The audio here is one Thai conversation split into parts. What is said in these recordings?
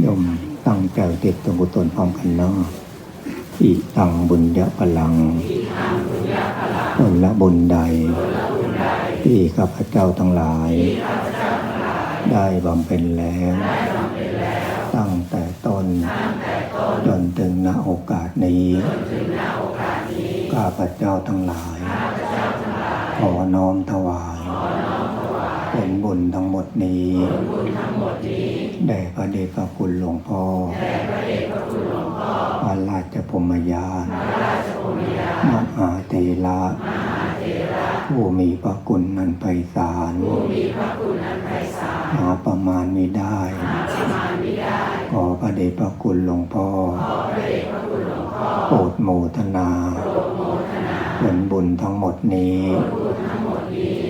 โยมตั้งใจติดตัวกุศลพร้อมกันเนาะอิตังบุญยะพลังผลละบุญใด ที่ข้าพเจ้าทั้งหลาย ได้บำเพ็ญแล้ว ตั้งแต่ต้น จนถึงณโอกาสนี้ ข้าพเจ้าทั้งหลาย ขอน้อมถวาย ผลบุญทั้งหมดนี้แด่พระเดชพระคุณหลวงพ่อพระราชพมยานมหาเทระผู้มีพระคุณนันไพศาลหาประมาณไม่ได้ ขอพระเดชพระคุณหลวงพ่อโปรดโมทนาผลบุญทั้งหมดนี้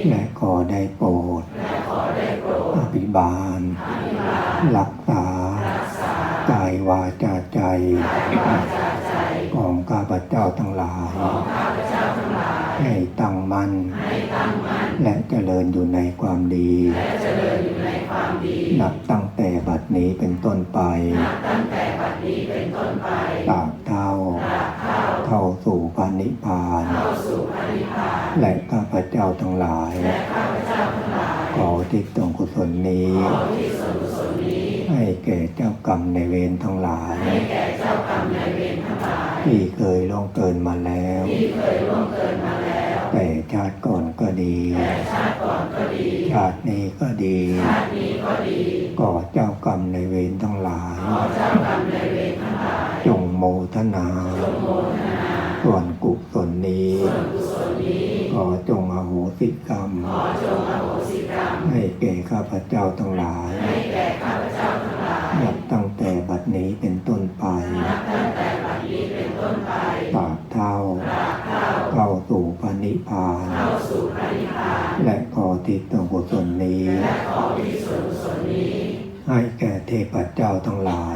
และขอได้โปรด อภิบาลรักษากายวาจาใจ ของข้าพเจ้าทั้งหลาย ให้ตั้งมั่นและเจริญอยู่ในความดีนับตั้งแต่บัดนี้เป็นต้นไปตราบเท่า เข้าสู่พระนิพพานและข้าพเจ้าทั้งหลาย ขอที่ตรงกุศลนี้ ให้แก่เจ้ากรรมในายเวรทั้งหลาย ที่เคยล่วงเกินมาแล้ว แต่ชาติก่อนก็ดี ชาตินี้ก็ดีก่อเจ้ากรรมในายเวรทั้งหลาย จง โมทนา ส่วนกุศลนี้ ขอจงอโหสิกรรม ให้แก่ข้าพเจ้าทั้งหลายนับตั้งแต่บัดนี้เป็นต้นไปตราบเท่า เข้าสู่พระนิพพาน และขอทิศตกุศลนี้ ให้แก่เทพเจ้าทั้งหลาย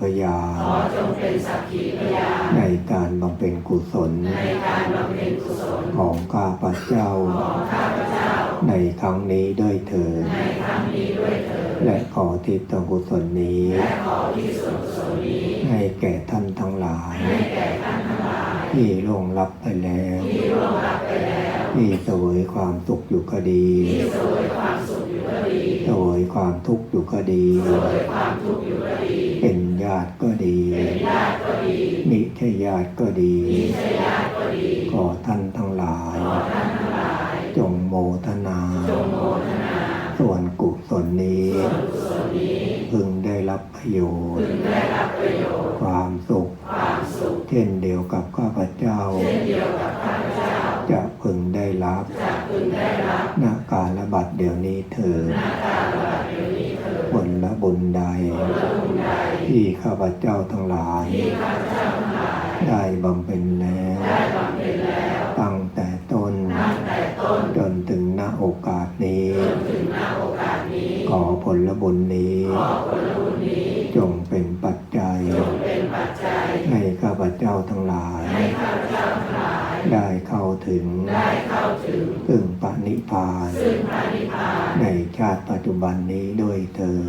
พยานขอจงเป็นสักขีพยานในการบำเพ็ญกุศล ในการบำเพ็ญกุศลของข้าพเจ้าของข้าพเจ้า ในครั้งนี้ด้วยเถิดในครั้งนี้ด้วยเถิดและขอทิศตกุศลนี้และขอที่ส่วนกุศลนี้ให้แก่ท่านทั้งหลายให้แก่ท่านทั้งหลายที่ล่งลับไปแล้วที่ล่งลับไปแล้วที่สวยความสุขอยู่ก็ดีที่สวยความสุขอยู่ก็ดีสวยความทุกข์อยู่ก็ดีสวยความทุกข์อยู่ก็ดีเป็น ดีขอท่านทั้งหลาย จงโมทนา ส่วนกุศลนี้ พึงได้รับประโยชน์ ความสุข เช่นเดียวกับข้าพเจ้า จะพึงได้รับนาการละบัดเดี๋ยวนี้เถิดผลละบุญใด ที่ข้าพเจ้าทั้งหลาย ให้ข้าพเจ้าทั้งหลาย ได้เข้าถึงซึ่งปณิพพานในชาติปัจจุบันนี้ด้วยเธอ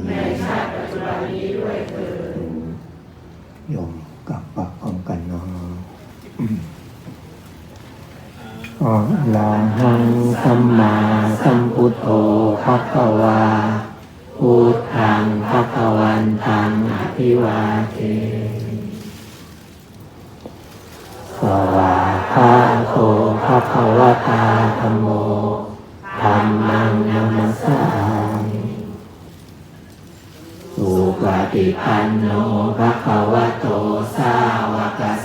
โยมกลับปากพร้อมกันเนาะอะระหังสัมมาสัมพุทโธภะคะวาพุทธังภะคะวันตังอภิวาเทส วาคาโตภะคะวะตาธัมโมธรรมังนัมสสามิสุปฏิพันโนภะคะวะโตสาวกส